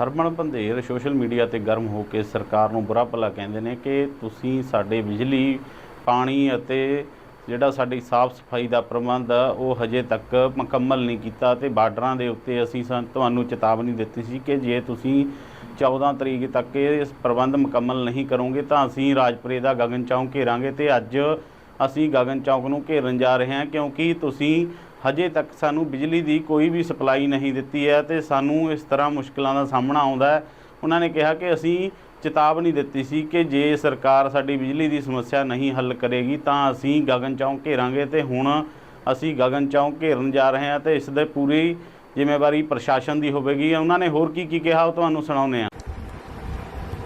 ਸਰਮਣ Bander social media ਤੇ ਗਰਮ ਹੋ ਕੇ ਸਰਕਾਰ ਨੂੰ ਬੁਰਾ ਭਲਾ ਕਹਿੰਦੇ ਨੇ ਕਿ ਤੁਸੀਂ ਸਾਡੇ ਬਿਜਲੀ, ਪਾਣੀ ਅਤੇ ਜਿਹੜਾ ਸਾਡੀ ਸਾਫ਼ ਸਫ਼ਾਈ ਦਾ ਪ੍ਰਬੰਧ ਆ, ਉਹ ਹਜੇ ਤੱਕ ਮੁਕੰਮਲ ਨਹੀਂ ਕੀਤਾ ਤੇ ਬਾਰਡਰਾਂ ਦੇ ਉੱਤੇ ਅਸੀਂ ਸਾ- ਤੁਹਾਨੂੰ ਚੇਤਾਵਨੀ ਦਿੱਤੀ ਸੀ ਕਿ ਜੇ ਤੁਸੀਂ 14 ਤਰੀਕ ਤੱਕ ਇਹ ਪ੍ਰਬੰਧ ਮੁਕੰਮਲ ਨਹੀਂ ਕਰੋਗੇ ਤਾਂ ਅਸੀਂ ਰਾਜਪੁਰੇ ਦਾ ਗਗਨ ਚੌਂਕ ਘੇਰਾਂਗੇ ਤੇ ਅੱਜ ਅਸੀਂ ਗਗਨ ਚੌਂਕ ਨੂੰ ਘੇਰਨ ਜਾ ਰਹੇ ਹਾਂ ਕਿਉਂਕਿ ਤੁਸੀਂ ਹਜੇ ਤੱਕ ਸਾਨੂੰ ਬਿਜਲੀ ਦੀ ਕੋਈ ਵੀ ਸਪਲਾਈ ਨਹੀਂ ਦਿੱਤੀ ਹੈ ਤੇ ਸਾਨੂੰ ਇਸ ਤਰ੍ਹਾਂ ਮੁਸ਼ਕਲਾਂ ਦਾ ਸਾਹਮਣਾ ਆਉਂਦਾ ਹੈ। ਉਹਨਾਂ ਨੇ ਕਿਹਾ ਕਿ ਅਸੀਂ ਚੇਤਾਵਨੀ ਦਿੱਤੀ ਸੀ ਕਿ ਜੇ ਸਰਕਾਰ ਸਾਡੀ ਬਿਜਲੀ ਦੀ ਸਮੱਸਿਆ ਨਹੀਂ ਹੱਲ ਕਰੇਗੀ ਤਾਂ ਅਸੀਂ ਗਗਨ ਚੌਂਕ ਘੇਰਾਂਗੇ ਤੇ ਹੁਣ ਅਸੀਂ ਗਗਨ ਚੌਂਕ ਘੇਰਨ ਜਾ ਰਹੇ ਹਾਂ ਤੇ ਇਸ ਦੇ ਪੂਰੀ ਜ਼ਿੰਮੇਵਾਰੀ ਪ੍ਰਸ਼ਾਸਨ ਦੀ ਹੋਵੇਗੀ। ਉਹਨਾਂ ਨੇ ਹੋਰ ਕੀ ਕੀ ਕਿਹਾ ਉਹ ਤੁਹਾਨੂੰ ਸੁਣਾਉਂਦੇ ਹਾਂ।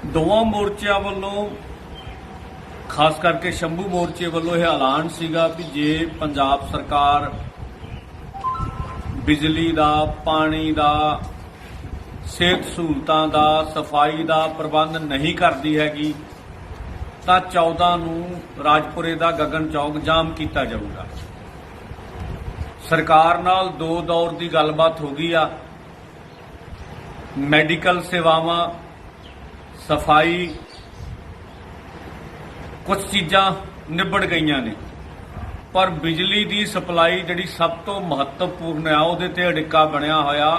ਦੋਵਾਂ ਮੋਰਚਿਆਂ ਵੱਲੋਂ, ਖਾਸ ਕਰਕੇ ਸ਼ੰਭੂ ਮੋਰਚੇ ਵੱਲੋਂ ਇਹ ਐਲਾਨ ਸੀਗਾ ਕਿ ਜੇ ਪੰਜਾਬ ਸਰਕਾਰ ਬਿਜਲੀ ਦਾ, ਪਾਣੀ ਦਾ, ਸਿਹਤ ਸਹੂਲਤਾਂ ਦਾ, ਸਫ਼ਾਈ ਦਾ ਪ੍ਰਬੰਧ ਨਹੀਂ ਕਰਦੀ ਹੈਗੀ, ਤਾਂ 14 ਨੂੰ ਰਾਜਪੁਰੇ ਦਾ ਗਗਨ ਚੌਕ ਜਾਮ ਕੀਤਾ ਜਾਊਗਾ। ਸਰਕਾਰ ਨਾਲ ਦੋ ਦੌਰ ਦੀ ਗੱਲਬਾਤ ਹੋ ਗਈ ਆ। ਮੈਡੀਕਲ ਸੇਵਾਵਾਂ, ਸਫ਼ਾਈ ਕੁਝ ਚੀਜ਼ਾਂ ਨਿਬੜ ਗਈਆਂ ਨੇ। ਪਰ ਬਿਜਲੀ ਦੀ ਸਪਲਾਈ ਜਿਹੜੀ ਸਭ ਤੋਂ ਮਹੱਤਵਪੂਰਨ ਆ, ਉਹਦੇ ਤੇ ਅੜਿੱਕਾ ਬਣਿਆ ਹੋਇਆ।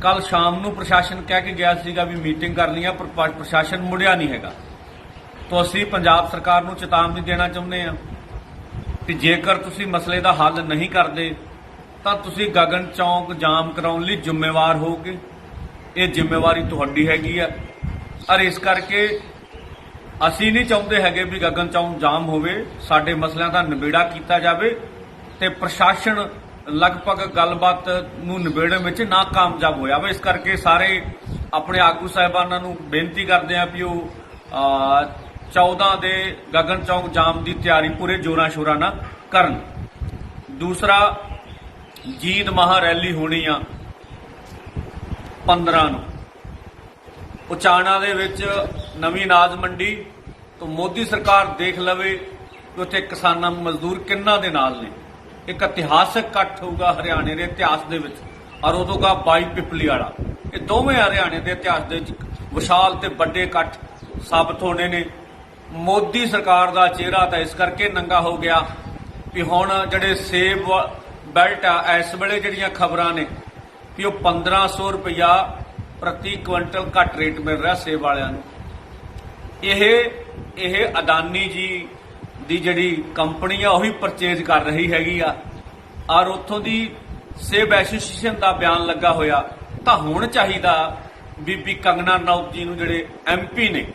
ਕੱਲ ਸ਼ਾਮ ਨੂੰ ਪ੍ਰਸ਼ਾਸਨ ਕਹਿ ਕੇ ਗਿਆ ਸੀਗਾ ਵੀ ਮੀਟਿੰਗ ਕਰਨੀ ਆ, ਪਰ ਪ੍ਰਸ਼ਾਸਨ ਮੁੜਿਆ ਨਹੀਂ ਹੈਗਾ। ਤੋਂ ਅਸੀਂ ਪੰਜਾਬ ਸਰਕਾਰ ਨੂੰ ਚੇਤਾਵਨੀ ਦੇਣਾ ਚਾਹੁੰਦੇ ਆ ਕਿ ਜੇਕਰ ਤੁਸੀਂ ਮਸਲੇ ਦਾ ਹੱਲ ਨਹੀਂ ਕਰਦੇ, ਤਾਂ ਤੁਸੀਂ ਗਗਨ ਚੌਂਕ ਜਾਮ ਕਰਾਉਣ ਲਈ ਜ਼ਿੰਮੇਵਾਰ ਹੋਗੇ ਇਹ ਜ਼ਿੰਮੇਵਾਰੀ ਤੁਹਾਡੀ ਹੈਗੀ ਆ। ਔਰ ਇਸ ਕਰਕੇ ਅਸੀਂ ਨਹੀਂ ਚਾਹੁੰਦੇ ਹੈਗੇ ਵੀ ਗਗਨ ਚੌਂਕ ਜਾਮ ਹੋਵੇ ਸਾਡੇ ਮਸਲਿਆਂ ਦਾ ਨਿਬੇੜਾ ਕੀਤਾ ਜਾਵੇ ਤੇ ਪ੍ਰਸ਼ਾਸਨ ਲਗਭਗ ਗੱਲਬਾਤ ਨੂੰ ਨਿਬੇੜਨ ਵਿੱਚ ਨਾ ਕਾਮਯਾਬ ਹੋਇਆ ਵਾ। ਇਸ ਕਰਕੇ ਸਾਰੇ ਆਪਣੇ ਆਗੂ ਸਾਹਿਬਾਨਾਂ ਨੂੰ ਬੇਨਤੀ ਕਰਦੇ ਆ ਵੀ ਉਹ ਅਹ, 14 ਦੇ ਗਗਨ ਚੌਂਕ ਜਾਮ ਦੀ ਤਿਆਰੀ ਪੂਰੇ ਜੋਰਾਂ ਸ਼ੋਰਾਂ ਨਾਲ ਕਰਨ। ਦੂਸਰਾ ਜੀਤ ਮਹਾ ਰੈਲੀ ਹੋਣੀ ਆ 15 ਨੂੰ। ਉਚਾਣਾ ਦੇ ਵਿੱਚ ਨਵੀਂ ਅਨਾਜ ਮੰਡੀ ਤੋਂ ਮੋਦੀ ਸਰਕਾਰ ਦੇਖ ਲਵੇ ਕਿ ਉੱਥੇ ਕਿਸਾਨਾਂ ਮਜ਼ਦੂਰ ਕਿੰਨਾ ਦੇ ਨਾਲ ਨੇ। ਇੱਕ ਇਤਿਹਾਸਕ ਇਕੱਠ ਹੋਊਗਾ ਹਰਿਆਣੇ ਦੇ ਇਤਿਹਾਸ ਦੇ ਵਿੱਚ ਔਰ ਉਦੋਂ ਬਾਈ ਪਿਪਲੀ ਵਾਲਾ। ਇਹ ਦੋਵੇਂ ਹਰਿਆਣੇ ਦੇ ਇਤਿਹਾਸ ਦੇ ਵਿੱਚ ਵਿਸ਼ਾਲ ਤੇ ਵੱਡੇ ਇਕੱਠ ਸਾਬਤ ਹੋਣੇ ਨੇ। ਮੋਦੀ ਸਰਕਾਰ ਦਾ ਚਿਹਰਾ ਤਾਂ ਇਸ ਕਰਕੇ ਨੰਗਾ ਹੋ ਗਿਆ ਵੀ ਹੁਣ ਜਿਹੜੇ ਸੇਬ ਬੈਲਟ ਆ, ਇਸ ਵੇਲੇ ਜਿਹੜੀਆਂ ਖਬਰਾਂ ਨੇ ਕਿ ਉਹ 1500 ਰੁਪਇਆ ਪ੍ਰਤੀ ਕੁਇੰਟਲ ਘੱਟ ਰੇਟ ਮਿਲ ਰਿਹਾ ਸੇਬ ਵਾਲਿਆਂ ਨੂੰ। ਇਹ ਇਹ ਅਦਾਨੀ ਜੀ ਦੀ ਜਿਹੜੀ ਕੰਪਨੀ ਆ, ਉਹੀ ਪਰਚੇਜ਼ ਕਰ ਰਹੀ ਹੈਗੀ ਆ। ਔਰ ਉੱਥੋਂ ਦੀ ਸੇਬ ਐਸੋਸੀਏਸ਼ਨ ਦਾ ਬਿਆਨ ਲੱਗਾ ਹੋਇਆ। ਤਾਂ ਹੁਣ ਚਾਹੀਦਾ ਬੀਬੀ ਕੰਗਨਾ ਰਣੌਤ ਜੀ ਨੂੰ ਜਿਹੜੇ ਐਮਪੀ ਨੇ